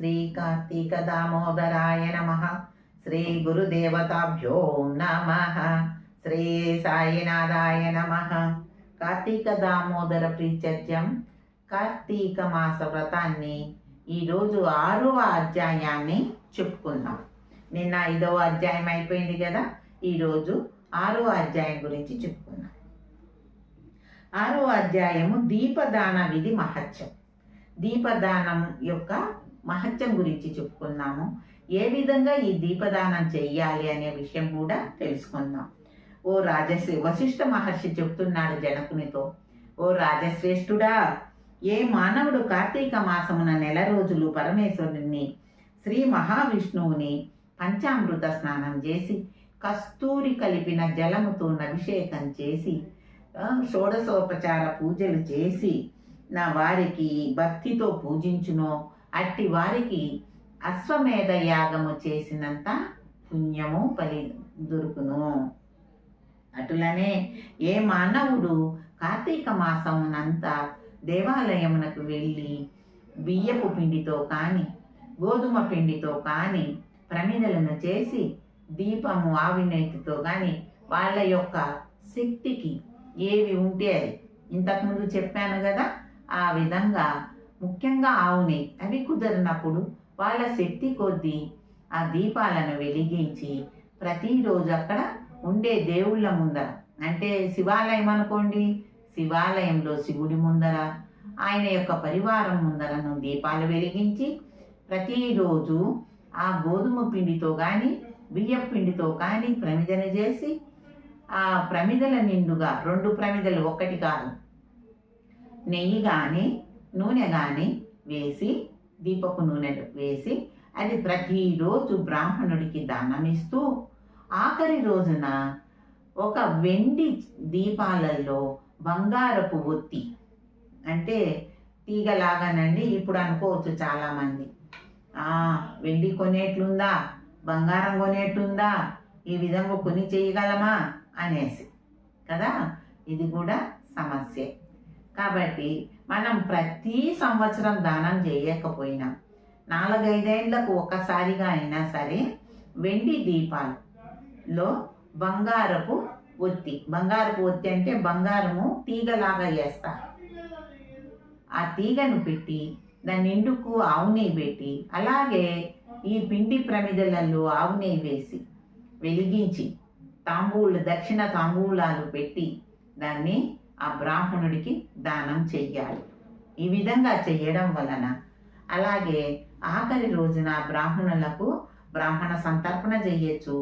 శ్రీ కార్తీక దామోదరాయ నమ. శ్రీ గురుదేవతాభ్యో నమ. శ్రీ సాయినాథాయ నమ. కార్తీక దామోదర ప్రీచర్యం కార్తీక మాస వ్రతాన్ని ఈరోజు ఆరవ అధ్యాయాన్ని చెప్పుకుందాం. నిన్న ఐదవ అధ్యాయం అయిపోయింది కదా ఈరోజు ఆరవ అధ్యాయం గురించి చెప్పుకుందాం. ఆరో అధ్యాయము దీపదాన విధి మహత్యం. దీపదానం యొక్క మహత్యం గురించి చెప్పుకుందాము. ఏ విధంగా ఈ దీపదానం చెయ్యాలి అనే విషయం కూడా తెలుసుకుందాం. ఓ రాజశ్రీ వశిష్ఠ మహర్షి చెప్తున్నాడు జనకునితో. ఓ రాజశ్రేష్ఠుడా ఏ మానవుడు కార్తీక మాసమున నెల రోజులు పరమేశ్వరుని శ్రీ మహావిష్ణువుని పంచామృత స్నానం చేసి కస్తూరి కలిపిన జలముతో అభిషేకం చేసి షోడశోపచార పూజలు చేసి నా వారికి భక్తితో పూజించునో. అట్టి వారికి అశ్వమేధ యాగము చేసినంత పుణ్యము పలి దొరుకును. అటులనే ఏ మానవుడు కార్తీక మాసమునంతా దేవాలయమునకు వెళ్ళి బియ్యపు పిండితో కానీ గోధుమ పిండితో కానీ ప్రమిదలను చేసి దీపము ఆవినేతితో కానీ వాళ్ళ యొక్క శక్తికి ఏవి ఉంటే అది. ఇంతకుముందు చెప్పాను కదా ఆ విధంగా ముఖ్యంగా ఆవుని అవి కుదిరినప్పుడు వాళ్ళ శక్తి కొద్దీ ఆ దీపాలను వెలిగించి ప్రతిరోజు అక్కడ ఉండే దేవుళ్ళ ముందర అంటే శివాలయం అనుకోండి శివాలయంలో శివుడి ముందర ఆయన యొక్క పరివారం ముందరను దీపాలు వెలిగించి ప్రతిరోజు ఆ గోధుమ పిండితో కానీ బియ్యం పిండితో కానీ ప్రమిదన చేసి ఆ ప్రమిదల నిండుగా రెండు ప్రమిదలు ఒకటి కాదు నెయ్యి కానీ నూనె కానీ వేసి దీపపు నూనె వేసి అది ప్రతిరోజు బ్రాహ్మణుడికి దానం ఇస్తూ ఆఖరి రోజున ఒక వెండి దీపాలలో బంగారపు ఒత్తి అంటే తీగలాగానండి ఇప్పుడు అనుకోవచ్చు చాలామంది. "ఆ, వెండి కొనేట్లుందా? బంగారం కొనేట్లుందా? ఈ విధంగా కొని చేయగలమా? అనేసి. కదా? ఇది కూడా సమస్య. కాబట్టి మనం ప్రతి సంవత్సరం దానం చేయకపోయినా నాలుగైదేళ్ళకు ఒకసారిగా అయినా సరే వెండి దీపాలలో బంగారపు ఒత్తి. బంగారపు ఒత్తి అంటే బంగారము తీగలాగా వేస్తారు ఆ తీగను పెట్టి దాని నిండుకు ఆవు నెయ్యి పెట్టి అలాగే ఈ పిండి ప్రమిదలలో ఆవు నెయ్యి వేసి వెలిగించి తాంబూలు దక్షిణ తాంబూలాలు పెట్టి దాన్ని ఆ బ్రాహ్మణుడికి దానం చెయ్యాలి. ఈ విధంగా చేయడం వలన అలాగే ఆఖరి రోజున బ్రాహ్మణులకు బ్రాహ్మణ సంతర్పణ చేయొచ్చు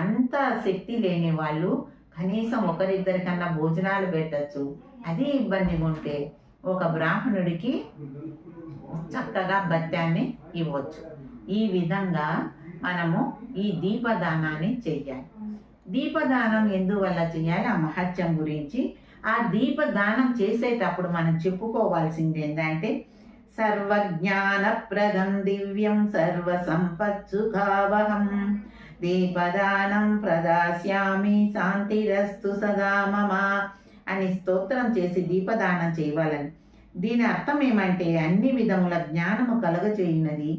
అంత శక్తి లేని వాళ్ళు కనీసం ఒకరిద్దరికన్నా భోజనాలు పెట్టచ్చు. అది ఇబ్బంది ఉంటే ఒక బ్రాహ్మణుడికి చక్కగా భత్యాన్ని ఇవ్వచ్చు. ఈ విధంగా మనము ఈ దీపదానాన్ని చెయ్యాలి. దీపదానం ఎందువల్ల చేయాలి ఆ మహత్యం గురించి ఆ దీపదానం చేసేటప్పుడు మనం చెప్పుకోవాల్సింది ఏంటంటే సర్వజ్ఞానప్రదం దివ్యం సర్వ సంపత్సుఖావహం దీపదానం ప్రదాస్యామి శాంతిరస్తు సదా మమ అని స్తోత్రం చేసి దీపదానం చేయవాలని దీని అర్థం ఏమంటే అన్ని విధముల జ్ఞానము కలగచేయునది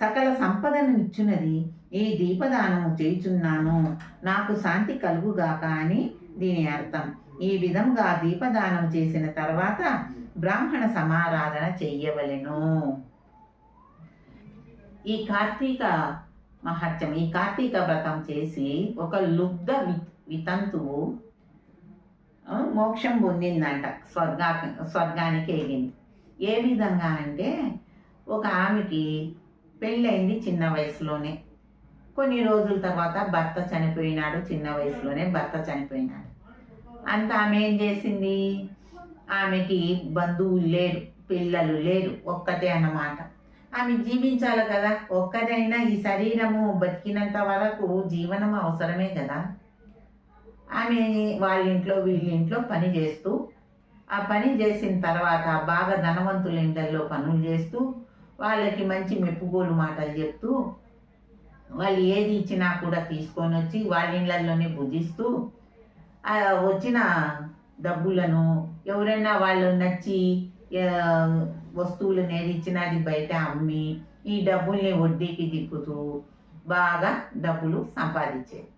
సకల సంపదను ఇచ్చినది. ఈ దీపదానము చేయుచున్నాను నాకు శాంతి కలుగుగాక అని దీని అర్థం. ఈ విధంగా దీపదానం చేసిన తర్వాత బ్రాహ్మణ సమారాధన చెయ్యవలెను. ఈ కార్తీక మహత్యం ఈ కార్తీక వ్రతం చేసి ఒక లుబ్ధ వి- వితంతువు మోక్షం పొందిందంట స్వర్గా స్వర్గానికి ఎగింది. ఏ విధంగా అంటే ఒక ఆమెకి పెళ్ళైంది చిన్న వయసులోనే. కొన్ని రోజుల తర్వాత భర్త చనిపోయినాడు చిన్న వయసులోనే భర్త చనిపోయినాడు. అంత ఆమె ఏం చేసింది? ఆమెకి బంధువులు లేరు పిల్లలు లేరు ఒక్కటే అన్నమాట. ఆమె జీవించాలి కదా ఒక్కదైనా ఈ శరీరము బతికినంత వరకు జీవనం అవసరమే కదా. ఆమె వాళ్ళ ఇంట్లో వీళ్ళ ఇంట్లో పని చేస్తూ ఆ పని చేసిన తర్వాత బాగా ధనవంతుల ఇంట్లో పనులు చేస్తూ వాళ్ళకి మంచి మెప్పుగోలు మాటలు చెప్తూ వాళ్ళు ఏది ఇచ్చినా కూడా తీసుకొని వచ్చి వాళ్ళ ఇళ్ళల్లోనే భుజిస్తూ వచ్చిన డబ్బులను ఎవరైనా వాళ్ళు నచ్చి వస్తువులు నేను ఇచ్చినది బయట అమ్మి ఈ డబ్బుల్ని వడ్డీకి దిక్కుతూ బాగా డబ్బులు సంపాదించేది.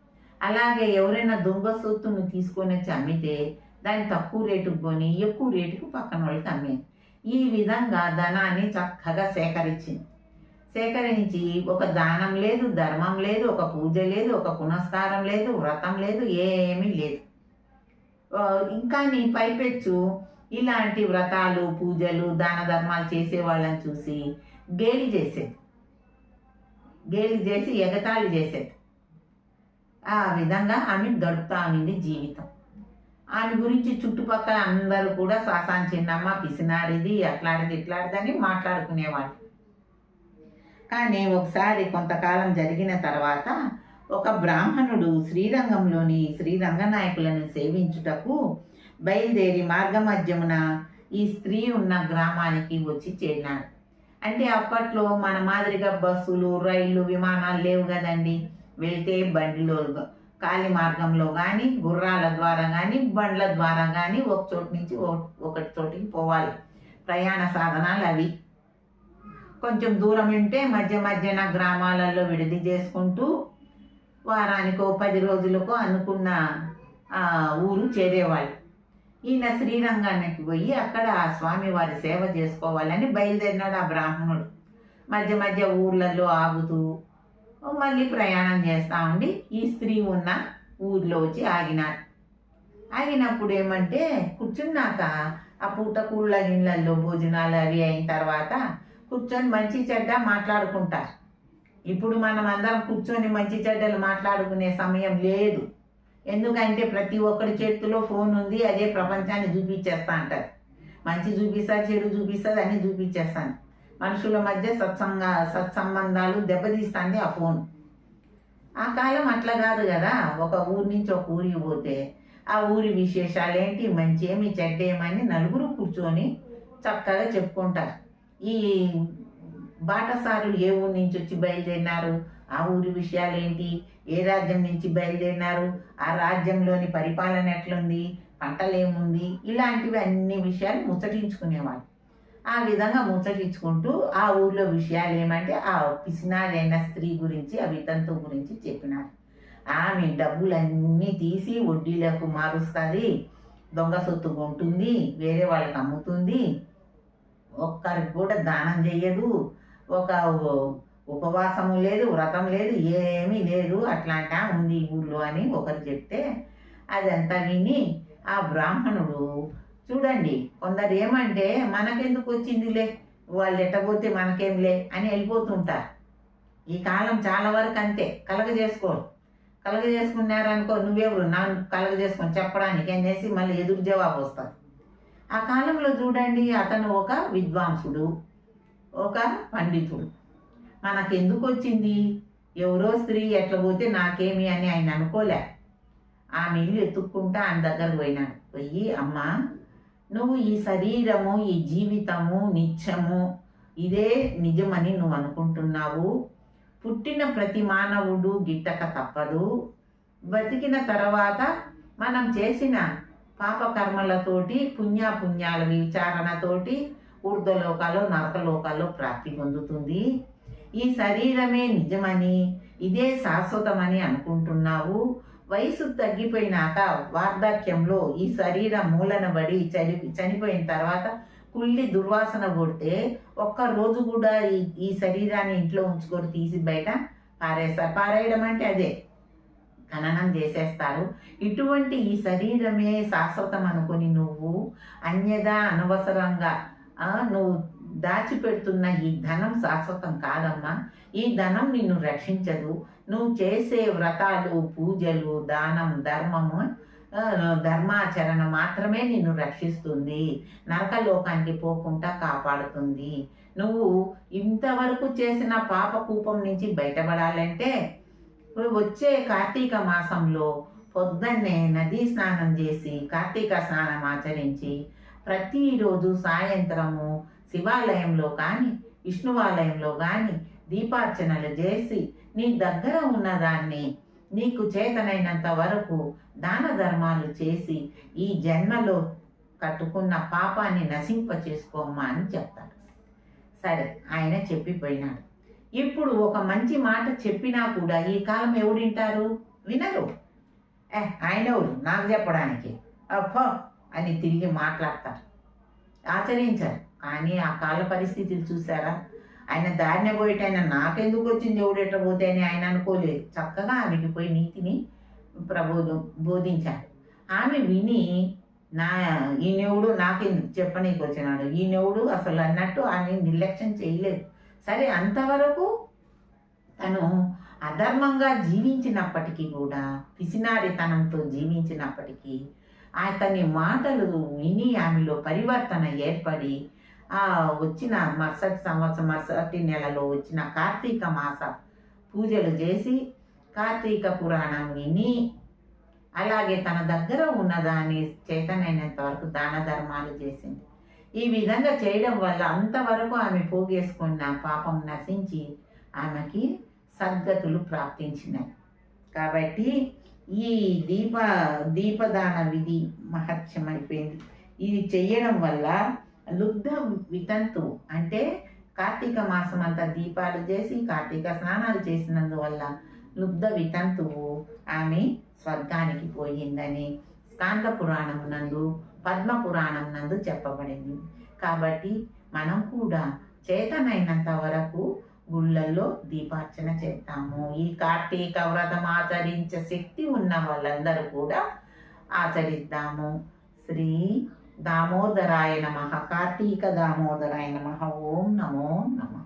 అలాగే ఎవరైనా దొంగ సొత్తును తీసుకొని వచ్చి అమ్మితే దాన్ని తక్కువ రేటుకు కొని ఎక్కువ రేటుకు పక్కన వాళ్ళకి అమ్మేది. ఈ విధంగా ధనాన్ని చక్కగా సేకరించింది. సేకరించి ఒక దానం లేదు ధర్మం లేదు ఒక పూజ లేదు ఒక పునస్కారం లేదు వ్రతం లేదు ఏమీ లేదు. ఇంకా నీ పైపెచ్చు. ఇలాంటి వ్రతాలు పూజలు దాన ధర్మాలు చేసే వాళ్ళని చూసి గేలి చేసేది. గేలి చేసి ఎగతాళి చేసేది. ఆ విధంగా ఆమె గడుపుతా ఉంది జీవితం. ఆమె గురించి చుట్టుపక్కల అందరూ కూడా శ్వాసాన్ చిన్నమ్మ పిసినారిది అట్లాంటిది ఇట్లాంటిదని మాట్లాడుకునేవాళ్ళు. కానీ ఒకసారి కొంతకాలం జరిగిన తర్వాత ఒక బ్రాహ్మణుడు శ్రీరంగంలోని శ్రీరంగనాయకులను సేవించుటకు బయలుదేరి మార్గమధ్యమున ఈ స్త్రీ ఉన్న గ్రామానికి వచ్చి చేరినాడు. అంటే అప్పట్లో మన మాదిరిగా బస్సులు రైళ్ళు విమానాలు లేవు కదండి. వెళ్తే బండిలో కాలి మార్గంలో కానీ గుర్రాల ద్వారా కానీ బండ్ల ద్వారా కానీ ఒక చోటు నుంచి ఒకటి చోటికి పోవాలి. ప్రయాణ సాధనాలు అవి. కొంచెం దూరం ఉంటే మధ్య మధ్యన గ్రామాలలో విడిది చేసుకుంటూ వారానికో పది రోజులకో అనుకున్న ఆ, ఊరు చేరేవాళ్ళు. ఈయన శ్రీరంగానికి పోయి అక్కడ ఆ స్వామివారి సేవ చేసుకోవాలని బయలుదేరినాడు ఆ బ్రాహ్మణుడు. మధ్య మధ్య ఊర్లలో ఆగుతూ మళ్ళీ ప్రయాణం చేస్తూ ఉండి ఈ స్త్రీ ఉన్న ఊర్లో వచ్చి ఆగినాడు ఆగినప్పుడు ఏమంటే కూర్చున్నాక ఆ పూట కూళ్ళ ఇళ్ళల్లో భోజనాలు అవి అయిన తర్వాత కూర్చొని మంచి చెడ్డ మాట్లాడుకుంటారు. ఇప్పుడు మనం అందరం కూర్చొని మంచి చెడ్డలు మాట్లాడుకునే సమయం లేదు. ఎందుకంటే ప్రతి ఒక్కరి చేతిలో ఫోన్ ఉంది అదే ప్రపంచాన్ని చూపించేస్తా అంటారు మంచి చూపిస్తా చెడు చూపిస్తుంది అని చూపించేస్తాను. మనుషుల మధ్య సత్సంగ సత్సంబంధాలు దెబ్బతీస్తుంది ఆ ఫోన్. ఆ కాలం అట్లా కాదు కదా. ఒక ఊరి నుంచి ఒక ఊరికి పోతే ఆ ఊరి విశేషాలు ఏంటి? మంచి ఏమి చెడ్డ ఏమని నలుగురు కూర్చొని చక్కగా చెప్పుకుంటారు. ఈ బాటసారులు ఏ ఊరి నుంచి వచ్చి బయలుదేరినారు? ఆ ఊరి విషయాలు ఏంటి ఏ రాజ్యం నుంచి బయలుదేరినారు? ఆ రాజ్యంలోని పరిపాలన ఎట్లుంది? పంటలేముంది? ఇలాంటివి అన్ని విషయాలు ముచ్చటించుకునేవాడు ఆ విధంగా ముచ్చటించుకుంటూ ఆ ఊర్లో విషయాలు ఏమంటే ఆ పిసినారైన స్త్రీ గురించి ఆ వితంతు గురించి చెప్పినారు. ఆమె డబ్బులన్నీ తీసి వడ్డీలకు మారుస్తుంది. దొంగ సొత్తు కొంటుంది. వేరే వాళ్ళకి అమ్ముతుంది. ఒక్కరికి కూడా దానం చేయదు ఒక ఉపవాసము లేదు వ్రతం లేదు ఏమీ లేదు అట్లాంటా ఉంది ఊళ్ళో అని ఒకరు చెప్తే అదంతా విని ఆ బ్రాహ్మణుడు చూడండి కొందరు ఏమంటే మనకెందుకు వచ్చిందిలే వాళ్ళు ఎట్టబోతే మనకేంలే అని వెళ్ళిపోతుంటారు. ఈ కాలం చాలా వరకు అంతే కలగ చేసుకోరు కలగ చేసుకున్నారనుకో నువ్వెవరు? నా కలగ చేసుకొని చెప్పడానికి అనేసి మళ్ళీ ఎదురు జవాబు వస్తుంది. ఆ కాలంలో చూడండి అతను ఒక విద్వాంసుడు. ఒక పండితుడు. మనకెందుకు వచ్చింది ఎవరో స్త్రీ ఎట్లా పోతే నాకేమి అని ఆయన అనుకోలే. ఆమె ఇల్లు ఎత్తుక్కుంటా ఆయన దగ్గరకు పోయినాడు. పోయి అమ్మా నువ్వు ఈ శరీరము ఈ జీవితము నిత్యము ఇదే నిజమని నువ్వు అనుకుంటున్నావు. పుట్టిన ప్రతి మానవుడు గిట్టక తప్పదు. బతికిన తర్వాత మనం చేసిన పాపకర్మలతోటి పుణ్యాపుణ్యాల విచారణతోటి ఊర్ధ్వలోకాలు నరకలోకాల్లో ప్రాప్తి పొందుతుంది. ఈ శరీరమే నిజమని ఇదే శాశ్వతమని అనుకుంటున్నావు. వయసు తగ్గిపోయినాక వార్ధక్యంలో ఈ శరీరం మూలన పడి చని చనిపోయిన తర్వాత కుళ్ళి దుర్వాసన కొడితే ఒక్క రోజు కూడా ఈ ఈ శరీరాన్ని ఇంట్లో ఉంచుకొని తీసి బయట పారేస్తారు పారేయడం అంటే అదే. ఖననం చేసేస్తారు. ఇటువంటి ఈ శరీరమే శాశ్వతం అనుకుని నువ్వు అన్యదా అనవసరంగా నువ్వు దాచిపెడుతున్న ఈ ధనం శాశ్వతం కాదమ్మా. ఈ ధనం నిన్ను రక్షించదు. నువ్వు చేసే వ్రతాలు పూజలు దానం ధర్మము ధర్మాచరణ మాత్రమే నిన్ను రక్షిస్తుంది. నరకలోకానికి పోకుండా కాపాడుతుంది. నువ్వు ఇంతవరకు చేసిన పాప కూపం నుంచి బయటపడాలంటే వచ్చే కార్తీక మాసంలో పొద్దున్నే నదీ స్నానం చేసి కార్తీక స్నానం ఆచరించి ప్రతిరోజు సాయంత్రము శివాలయంలో కానీ విష్ణువాలయంలో కానీ దీపార్చనలు చేసి నీ దగ్గర ఉన్నదాన్ని నీకు చేతనైనంత వరకు దాన ధర్మాలు చేసి ఈ జన్మలో కట్టుకున్న పాపాన్ని నశింప చేసుకోమ్మా అని చెప్తాడు. సరే ఆయన చెప్పిపోయినాడు. ఇప్పుడు ఒక మంచి మాట చెప్పినా కూడా ఈ కాలం ఎవడింటారు వినరు. ఏ ఆయన ఎవరు? నాకు చెప్పడానికి. అప్పో అని తిరిగి మాట్లాడతారు. ఆచరించారు కానీ ఆ కాల పరిస్థితులు చూసారా ఆయన దారిన పోయేటైనా నాకెందుకు వచ్చింది ఎవడెట పోతే అని ఆయన అనుకోలేదు. చక్కగా ఆమెకి పోయి నీతిని ప్రబోధం బోధించాడు ఆమె విని నా ఈయనెవడు? నాకెందుకు చెప్పనీకి వచ్చినాడు. ఈయనెవడు? అసలు అన్నట్టు ఆమె నిర్లక్ష్యం చేయలేదు. సరే అంతవరకు తను అధర్మంగా జీవించినప్పటికీ కూడా పిసినారితనంతో జీవించినప్పటికీ అతని మాటలు విని ఆమెలో పరివర్తన ఏర్పడి ఆ వచ్చిన మరుసటి సంవత్సరం మరుసటి నెలలో వచ్చిన కార్తీక మాస పూజలు చేసి కార్తీక పురాణం విని అలాగే తన దగ్గర ఉన్నదాన్ని చేతనైనంత వరకు దాన ధర్మాలు చేసింది. ఈ విధంగా చేయడం వల్ల అంతవరకు ఆమె పోగేసుకున్న పాపం నశించి ఆమెకి సద్గతులు ప్రాప్తించినాయి. కాబట్టి ఈ దీప దీపదాన విధి మహత్యం అయిపోయింది ఇది చేయడం వల్ల లుబ్ధ వితంతు అంటే కార్తీక మాసం అంతా దీపాలు చేసి కార్తీక స్నానాలు చేసినందువల్ల లుబ్ధ వితంతువు ఆమె స్వర్గానికి పోయిందని స్కాంద పురాణం నందు పద్మ పురాణం నందు చెప్పబడింది. కాబట్టి మనం కూడా చేతనైనంత వరకు గుళ్ళల్లో దీపార్చన చేస్తాము ఈ కార్తీక వ్రతం ఆచరించే శక్తి ఉన్న వాళ్ళందరూ కూడా ఆచరిద్దాము. శ్రీ దామోదరాయ నమ. కార్తీక దామోదరాయ నమ. ఓం నమో నమ.